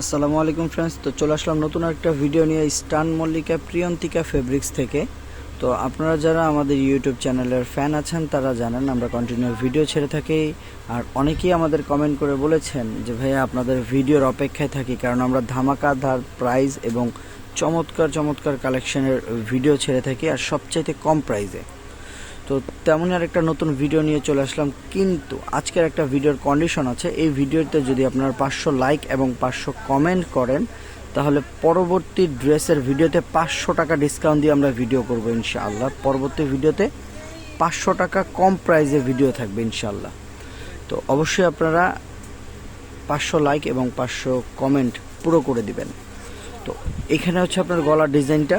আসসালামু আলাইকুম ফ্রেন্ডস তো চলে আসলাম নতুন একটা ভিডিও নিয়ে স্টান মল্লিকা প্রিয়ন্তিকা ফেব্রিক্স থেকে। তো আপনারা যারা আমাদের ইউটিউব চ্যানেলের ফ্যান আছেন, তারা জানেন আমরা কন্টিনিউ ভিডিও ছেড়ে থাকি। আর অনেকেই আমাদের কমেন্ট করে বলেছেন যে, ভাইয়া, আপনাদের ভিডিওর অপেক্ষায় থাকি, কারণ আমরা ধামাকাধার প্রাইস এবং চমৎকার চমৎকার কালেকশনের ভিডিও ছেড়ে থাকি, আর সবচাইতে কম প্রাইসে তো তেমনই আর একটা নতুন ভিডিও নিয়ে চলে আসলাম। কিন্তু আজকের একটা ভিডিওর কন্ডিশন আছে। এই ভিডিওতে যদি আপনারা পাঁচশো লাইক এবং পাঁচশো কমেন্ট করেন, তাহলে পরবর্তী ড্রেসের ভিডিওতে পাঁচশো টাকা ডিসকাউন্ট দিয়ে আমরা ভিডিও করব ইনশাআল্লাহ। পরবর্তী ভিডিওতে পাঁচশো টাকা কম প্রাইসে ভিডিও থাকবে ইনশাআল্লাহ। তো অবশ্যই আপনারা পাঁচশো লাইক এবং পাঁচশো কমেন্ট পুরো করে দিবেন। তো এখানে হচ্ছে আপনার গলার ডিজাইনটা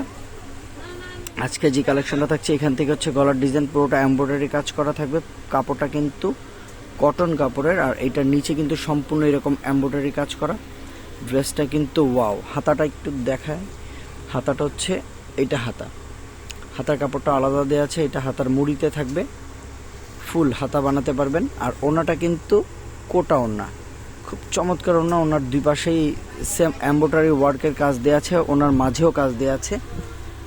আজকে যে কালেকশনটা থাকছে, এখান থেকে হচ্ছে গলার ডিজাইন পুরোটা এমব্রয়ডারি কাজ করা থাকবে। কাপড়টা কিন্তু কটন কাপড়ের, আর এটার নিচে কিন্তু সম্পূর্ণ এরকম এমব্রয়ডারি কাজ করা। ড্রেসটা কিন্তু ওয়াও হাতাটা একটু দেখায়। হাতাটা হচ্ছে এটা হাতা। হাতার কাপড়টা আলাদা দেওয়া আছে, এটা হাতার মুড়িতে থাকবে। ফুল হাতা বানাতে পারবেন, আর ওনাটা কিন্তু কোটা ওনা। খুব চমৎকার ওনা, ওনার দুই পাশেই সেম এমব্রয়ডারি ওয়ার্কের কাজ দেওয়া আছে, ওনার মাঝেও কাজ দেওয়া আছে।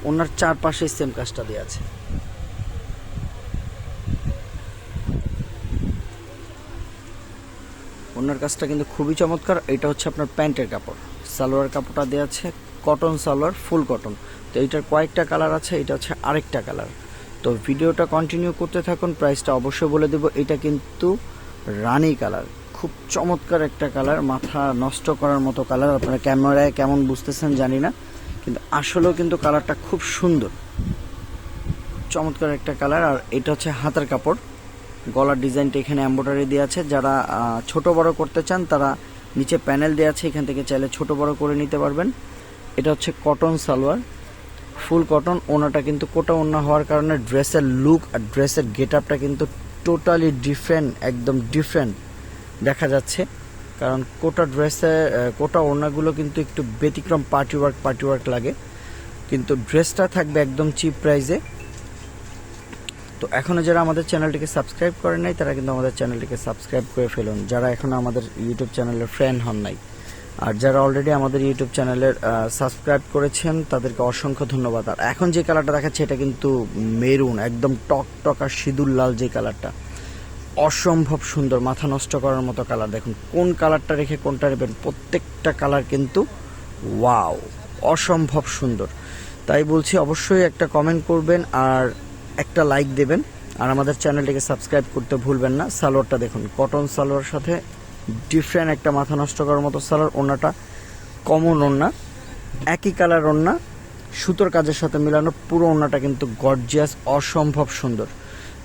ওনার চারপাশে সেম কাজটা দেওয়া আছে। ওনার কাজটা কিন্তু খুবই চমৎকার। এটা হচ্ছে আপনার প্যান্টের কাপড়। সালোয়ার কাপড়টা দেওয়া আছে কটন সালোয়ার ফুল কটন তো এইটার কয়েকটা কালার আছে এটা হচ্ছে আরেকটা কালার তো ভিডিওটা কন্টিনিউ করতে থাকুন প্রাইসটা অবশ্যই বলে দেব। এটা কিন্তু রানি কালার খুব চমৎকার একটা কালার মাথা নষ্ট করার মতো কালার আপনারা ক্যামেরায় কেমন বুঝতেছেন জানি না। কিন্তু আসলেও কিন্তু কালারটা খুব সুন্দর। চমৎকার একটা কালার, আর এটা হচ্ছে হাতার কাপড়। গলার ডিজাইনটা এখানে এম্ব্রয়ডারি দেওয়া আছে। যারা ছোট বড় করতে চান, তারা নিচে প্যানেল দেওয়া আছে। এখান থেকে চাইলে ছোট বড় করে নিতে পারবেন। এটা হচ্ছে কটন সালোয়ার। ফুল কটন ওনাটা কিন্তু কোটা ওনা হওয়ার কারণে ড্রেসের লুক আর ড্রেসের গেট আপটা কিন্তু টোটালি ডিফারেন্ট একদম ডিফারেন্ট দেখা যাচ্ছে। কারণ কোটা ড্রেসে কোটা ওড়নাগুলো কিন্তু একটু ব্যতিক্রম পার্টি ওয়ার্ক পার্টি ওয়ার্ক লাগে। কিন্তু ড্রেসটা থাকবে একদম চিপ প্রাইসে তো এখনও যারা আমাদের চ্যানেলটিকে সাবস্ক্রাইব করেন নাই, তারা কিন্তু আমাদের চ্যানেলটিকে সাবস্ক্রাইব করে ফেলুন। যারা এখনও আমাদের ইউটিউব চ্যানেলের ফ্রেন্ড হন নাই। আর যারা অলরেডি আমাদের ইউটিউব চ্যানেলের সাবস্ক্রাইব করেছেন, তাদেরকে অসংখ্য ধন্যবাদ। আর এখন যে কালারটা দেখাচ্ছে, এটা কিন্তু মেরুন একদম টক টক আর সিঁদুর লাল যে কালারটা অসম্ভব সুন্দর, মাথা নষ্ট করার মতো কালার দেখুন, কোন কালারটা রেখে কোনটা নেবেন, প্রত্যেকটা কালার কিন্তু ওয়াও অসম্ভব সুন্দর। তাই বলছি অবশ্যই একটা কমেন্ট করবেন আর একটা লাইক দেবেন। আর আমাদের চ্যানেলটিকে সাবস্ক্রাইব করতে ভুলবেন না। সালোয়ারটা দেখুন কটন সালোয়ার সাথে ডিফারেন্ট একটা মাথা নষ্ট করার মতো সালোয়ার ওনাটা কমন ওন্না একই কালার ওন্না সুতোর কাজের সাথে মেলানো পুরো ওন্নাটা কিন্তু গর্জিয়াস অসম্ভব সুন্দর।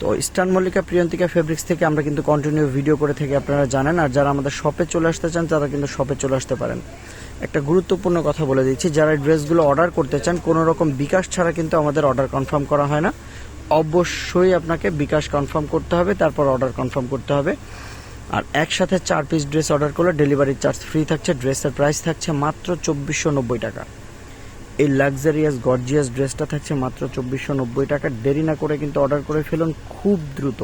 তো ইস্টার্ন মল্লিকা প্রিয়ন্তিকা ফেব্রিক্স থেকে আমরা কিন্তু কন্টিনিউ ভিডিও করে থেকে, আপনারা জানেন। আর যারা আমাদের শপে চলে আসতে চান, তারা কিন্তু শপে চলে আসতে পারেন। একটা গুরুত্বপূর্ণ কথা বলে দিচ্ছি, যারা ড্রেসগুলো অর্ডার করতে চান, কোনো রকম বিকাশ ছাড়া কিন্তু আমাদের অর্ডার কনফার্ম করা হয় না। অবশ্যই আপনাকে বিকাশ কনফার্ম করতে হবে, তারপর অর্ডার কনফার্ম করতে হবে। আর একসাথে চার পিস ড্রেস অর্ডার করলে ডেলিভারি চার্জ ফ্রি থাকছে ড্রেসের প্রাইস থাকছে মাত্র চব্বিশশো নব্বই টাকা। এই লাক্সারিয়াস গর্জিয়াস ড্রেসটা থাকছে মাত্র চব্বিশশো নব্বই টাকা। দেরি না করে কিন্তু অর্ডার করে ফেলুন খুব দ্রুত।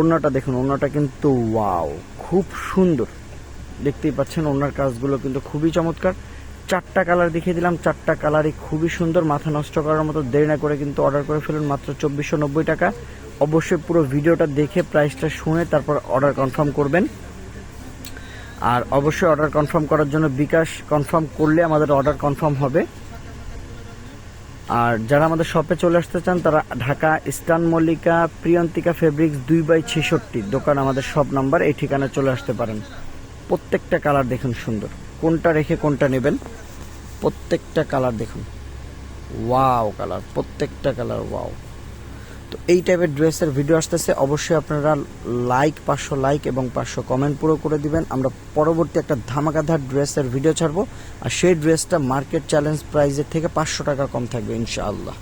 ওনাটা দেখুন ওনাটা কিন্তু ওয়াও খুব সুন্দর। দেখতেই পাচ্ছেন ওনার কাজগুলো কিন্তু খুবই চমৎকার। চারটা কালার দেখিয়ে দিলাম, চারটা কালারই খুবই সুন্দর, মাথা নষ্ট করার মতো দেরি না করে কিন্তু অর্ডার করে ফেলুন মাত্র চব্বিশশো নব্বই টাকা। অবশ্যই পুরো ভিডিওটা দেখে প্রাইসটা শুনে তারপর অর্ডার কনফার্ম করবেন। আর অবশ্যই অর্ডার কনফার্ম করার জন্য বিকাশ কনফার্ম করলে আমাদের অর্ডার কনফার্ম হবে। আর যারা আমাদের শপে চলে আসতে চান, তারা ঢাকা ইস্টার্ন মল্লিকা প্রিয়ন্তিকা ফেব্রিক্স দুই বাই ছেষট্টি দোকান আমাদের সব নাম্বার এই ঠিকানায় চলে আসতে পারেন। প্রত্যেকটা কালার দেখুন সুন্দর। কোনটা রেখে কোনটা নেবেন, প্রত্যেকটা কালার দেখুন। ওয়াও কালার প্রত্যেকটা কালার ওয়াও তো এই টাইপের ড্রেসের ভিডিও আসতেছে। অবশ্যই আপনারা লাইক পাঁচশো লাইক এবং পাঁচশো কমেন্ট পুরো করে দিবেন। আমরা পরবর্তী একটা ধামাকাধার ড্রেসের ভিডিও ছাড়বো। আর সেই ড্রেসটা মার্কেট চ্যালেঞ্জ প্রাইজের থেকে পাঁচশো টাকা কম থাকবে, ইনশাআল্লাহ।